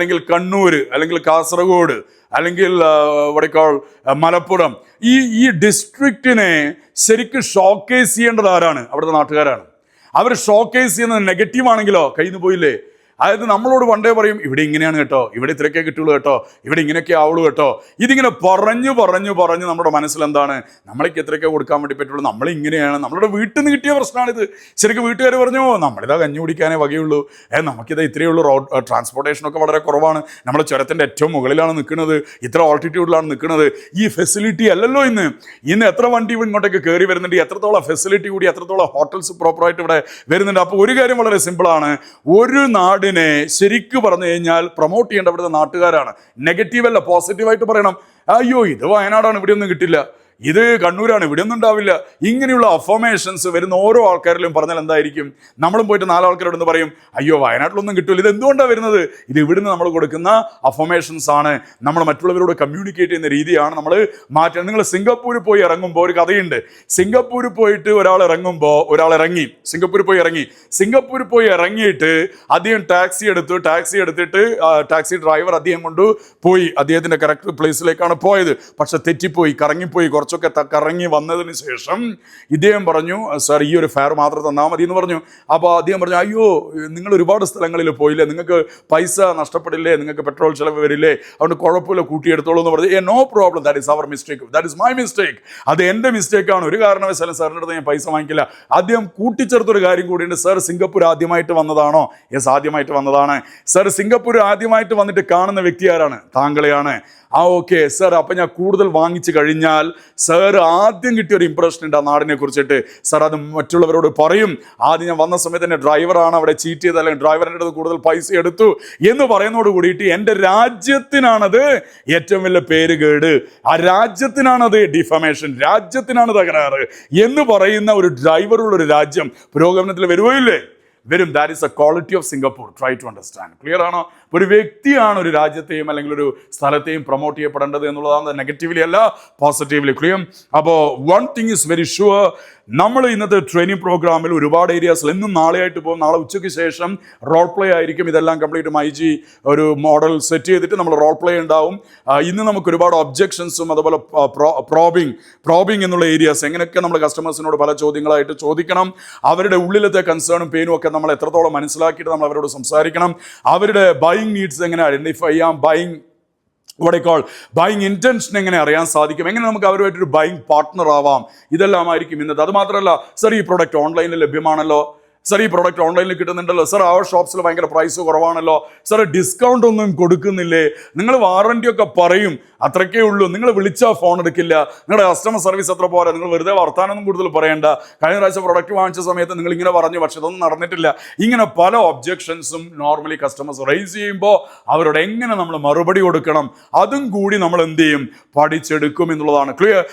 അല്ലെങ്കിൽ കണ്ണൂർ അല്ലെങ്കിൽ കാസർഗോഡ് അല്ലെങ്കിൽ വടക്കാൾ മലപ്പുറം. ഈ ഈ ഡിസ്ട്രിക്റ്റിനെ ശരിക്കും ഷോക്കേസ് ചെയ്യേണ്ടത് ആരാണ്? അവിടുത്തെ നാട്ടുകാരാണ്. അവർ ഷോക്കേസ് ചെയ്യുന്നത് നെഗറ്റീവ് ആണെങ്കിലോ നിന്ന് പോയില്ലേ? അതായത് നമ്മളോട് പണ്ടേ പറയും ഇവിടെ ഇങ്ങനെയാണ് കേട്ടോ ഇവിടെ ഇത്രയൊക്കെ കിട്ടുള്ളൂ കേട്ടോ ഇവിടെ ഇങ്ങനെയൊക്കെ ആവുള്ളൂ കേട്ടോ. ഇതിങ്ങനെ പറഞ്ഞു പറഞ്ഞു പറഞ്ഞു നമ്മുടെ മനസ്സിൽ എന്താണ്? നമ്മളേക്ക് എത്രയൊക്കെ കൊടുക്കാൻ വേണ്ടി പറ്റുള്ളൂ നമ്മൾ ഇങ്ങനെയാണ്. നമ്മളുടെ വീട്ടിൽ നിന്ന് കിട്ടിയ പ്രശ്നമാണിത്. ശരിക്കും വീട്ടുകാർ പറഞ്ഞു നമ്മളിതാ കഞ്ഞി കുടിക്കാനേ വകയുള്ളൂ. ഏഹ് നമുക്കിതാ ഇത്രയേ ഉള്ളൂ റോഡ് ട്രാൻസ്പോർട്ടേഷനൊക്കെ വളരെ കുറവാണ്. നമ്മുടെ ചുരത്തിന്റെ ഏറ്റവും മുകളിലാണ് നിൽക്കുന്നത്. ഇത്ര ഓൾട്ടിറ്റ്യൂഡിലാണ് നിൽക്കുന്നത്. ഈ ഫെസിലിറ്റി അല്ലല്ലോ ഇന്ന്. ഇന്ന് എത്ര വണ്ടി ഇങ്ങോട്ടേക്ക് കയറി വരുന്നുണ്ട്? എത്രത്തോളം ഫെസിലിറ്റി കൂടി എത്രത്തോളം ഹോട്ടൽസ് പ്രോപ്പറായിട്ട് ഇവിടെ വരുന്നുണ്ട്? അപ്പോൾ ഒരു കാര്യം വളരെ സിമ്പിളാണ് ഒരു നാടിനെ ശരിക്കു പറഞ്ഞു കഴിഞ്ഞാൽ പ്രൊമോട്ട് ചെയ്യേണ്ട ഇവിടുത്തെ നാട്ടുകാരാണ്. നെഗറ്റീവ് അല്ല പോസിറ്റീവായിട്ട് പറയണം. അയ്യോ ഇത് വയനാടാണ് ഇവിടെയൊന്നും കിട്ടില്ല. ഇത് കണ്ണൂരാണ് ഇവിടെ ഒന്നും ഉണ്ടാവില്ല ഇങ്ങനെയുള്ള അഫോമേഷൻസ് വരുന്ന ഓരോ ആൾക്കാരിലും പറഞ്ഞാൽ എന്തായിരിക്കും? നമ്മളും പോയിട്ട് നാലാൾക്കാരോട് ഒന്ന് പറയും അയ്യോ വയനാട്ടിലൊന്നും കിട്ടില്ല ഇത് എന്തുകൊണ്ടാണ് വരുന്നത്? ഇത് ഇവിടുന്ന് നമ്മൾ കൊടുക്കുന്ന അഫോമേഷൻസ് ആണ്. നമ്മൾ മറ്റുള്ളവരോട് കമ്മ്യൂണിക്കേറ്റ് ചെയ്യുന്ന രീതിയാണ് നമ്മൾ മാറ്റുന്നത്. നിങ്ങൾ സിംഗപ്പൂരിൽ പോയി ഇറങ്ങുമ്പോൾ ഒരു കഥയുണ്ട്. സിംഗപ്പൂരിൽ പോയിട്ട് ഒരാൾ ഇറങ്ങുമ്പോൾ ഒരാൾ ഇറങ്ങി. സിംഗപ്പൂരിൽ പോയി ഇറങ്ങി. സിംഗപ്പൂരിൽ പോയി ഇറങ്ങിയിട്ട് അദ്ദേഹം ടാക്സി എടുത്തു. ടാക്സി എടുത്തിട്ട് ടാക്സി ഡ്രൈവർ അദ്ദേഹം കൊണ്ട് പോയി. അദ്ദേഹത്തിന്റെ കറക്റ്റ് പ്ലേസിലേക്കാണ് പോയത്. പക്ഷെ തെറ്റിപ്പോയി കറങ്ങിപ്പോയി കുറച്ചൊക്കെ കറങ്ങി വന്നതിന് ശേഷം ഇദ്ദേഹം പറഞ്ഞു സാർ ഈ ഒരു ഫെയർ മാത്രം തന്നാൽ മതി എന്ന് പറഞ്ഞു. അപ്പോൾ അദ്ദേഹം പറഞ്ഞു അയ്യോ നിങ്ങൾ ഒരുപാട് സ്ഥലങ്ങളിൽ പോയില്ലേ? നിങ്ങൾക്ക് പൈസ നഷ്ടപ്പെടില്ലേ? നിങ്ങൾക്ക് പെട്രോൾ ചിലവ് വരില്ലേ? അതുകൊണ്ട് കുഴപ്പമില്ല കൂട്ടിയെടുത്തോളൂ എന്ന് പറഞ്ഞു. ഏ no problem that is our mistake that is my mistake അത് എന്റെ മിസ്റ്റേക്കാണ് ഒരു കാരണവശാലും സാറിന്റെ അടുത്ത് ഞാൻ പൈസ വാങ്ങിക്കില്ല. അദ്ദേഹം കൂട്ടിച്ചേർത്തൊരു കാര്യം കൂടിയുണ്ട് സാർ സിംഗപ്പൂർ ആദ്യമായിട്ട് വന്നതാണോ? യെസ് ആദ്യമായിട്ട് വന്നതാണ്. സാർ സിംഗപ്പൂർ ആദ്യമായിട്ട് വന്നിട്ട് കാണുന്ന വ്യക്തി ആരാണ്? താങ്കളെയാണ്. ആ ഓക്കെ. സാർ അപ്പം ഞാൻ കൂടുതൽ വാങ്ങിച്ചു കഴിഞ്ഞാൽ സാർ ആദ്യം കിട്ടിയ ഒരു ഇമ്പ്രഷൻ ഉണ്ട് ആ നാടിനെ കുറിച്ചിട്ട്. സാർ അത് മറ്റുള്ളവരോട് പറയും. ആദ്യം ഞാൻ വന്ന സമയത്ത് എന്റെ ഡ്രൈവറാണ് അവിടെ ചീറ്റ് ചെയ്ത് അല്ലെങ്കിൽ ഡ്രൈവറിന്റെ അടുത്ത് കൂടുതൽ പൈസ എടുത്തു എന്ന് പറയുന്നതോട് കൂടിയിട്ട് എന്റെ രാജ്യത്തിനാണത് ഏറ്റവും വലിയ പേര് കേട് ആ രാജ്യത്തിനാണത് ഡിഫമേഷൻ രാജ്യത്തിനാണ് തകരാറ് എന്ന് പറയുന്ന ഒരു ഡ്രൈവറുള്ള ഒരു രാജ്യം പുരോഗമനത്തിൽ വരുവോ വരും. That is a quality of Singapore try to understand clear ആണോ? ഒരു വ്യക്തിയാണ് ഒരു രാജ്യത്തെയും അല്ലെങ്കിൽ ഒരു സ്ഥലത്തെയും പ്രൊമോട്ട് ചെയ്യപ്പെടേണ്ടത് എന്നുള്ളതാണ് നെഗറ്റീവ്ലി അല്ല പോസിറ്റീവ്ലി ക്ലിയർ അപ്പോൾ one thing is very sure നമ്മൾ ഇന്നത്തെ ട്രെയിനിങ് പ്രോഗ്രാമിൽ ഒരുപാട് ഏരിയാസിൽ ഇന്നും നാളെയായിട്ട് പോകും. നാളെ ഉച്ചയ്ക്ക് ശേഷം റോൾ പ്ലേ ആയിരിക്കും. ഇതെല്ലാം കംപ്ലീറ്റ് മൈ ജി ഒരു മോഡൽ സെറ്റ് ചെയ്തിട്ട് നമ്മൾ റോൾ പ്ലേ ഉണ്ടാവും ഇന്ന് നമുക്ക് ഒരുപാട് ഒബ്ജെക്ഷൻസും അതുപോലെ പ്രോബിങ് പ്രോബിങ് എന്നുള്ള ഏരിയാസ് എങ്ങനെയൊക്കെ നമ്മൾ കസ്റ്റമേഴ്സിനോട് പല ചോദ്യങ്ങളായിട്ട് ചോദിക്കണം അവരുടെ ഉള്ളിലത്തെ കൺസേണും പെയിനും ഒക്കെ നമ്മൾ എത്രത്തോളം മനസ്സിലാക്കിയിട്ട് നമ്മൾ അവരോട് സംസാരിക്കണം അവരുടെ ബൈങ് നീഡ്സ് എങ്ങനെ ഐഡന്റിഫൈ ചെയ്യാം ബൈങ് വടക്കോൾ ബൈങ് ഇന്റൻഷൻ എങ്ങനെ അറിയാൻ സാധിക്കും? എങ്ങനെ നമുക്ക് അവരുമായിട്ടൊരു ബൈങ് പാർട്ട്ണർ ആവാം? ഇതെല്ലാമായിരിക്കും ഇന്നത്തെ അത് മാത്രമല്ല സർ ഈ പ്രോഡക്റ്റ് ഓൺലൈനിൽ ലഭ്യമാണല്ലോ. സർ ഈ പ്രോഡക്റ്റ് ഓൺലൈനിൽ കിട്ടുന്നുണ്ടല്ലോ. സർ ആ ഷോപ്സിൽ ഭയങ്കര പ്രൈസ് കുറവാണല്ലോ. സർ ഡിസ്കൗണ്ട് ഒന്നും കൊടുക്കുന്നില്ലേ? നിങ്ങൾ വാറണ്ടി ഒക്കെ പറയും. അത്രയ്ക്കേ ഉള്ളൂ. നിങ്ങൾ വിളിച്ചാൽ ഫോൺ എടുക്കില്ല. നിങ്ങളുടെ കസ്റ്റമർ സർവീസ് അത്ര പോരാ. നിങ്ങൾ വെറുതെ വർത്താനൊന്നും കൂടുതൽ പറയേണ്ട. കഴിഞ്ഞ പ്രാവശ്യം പ്രൊഡക്റ്റ് വാങ്ങിച്ച സമയത്ത് നിങ്ങൾ ഇങ്ങനെ പറഞ്ഞു. പക്ഷെ ഇതൊന്നും നടന്നിട്ടില്ല. ഇങ്ങനെ പല ഒബ്ജെക്ഷൻസും നോർമലി കസ്റ്റമേഴ്സ് റേസ് ചെയ്യുമ്പോൾ അവരോട് എങ്ങനെ നമ്മൾ മറുപടി കൊടുക്കണം? അതും കൂടി നമ്മൾ എന്ത് ചെയ്യും? പഠിച്ചെടുക്കും എന്നുള്ളതാണ്. ക്ലിയർ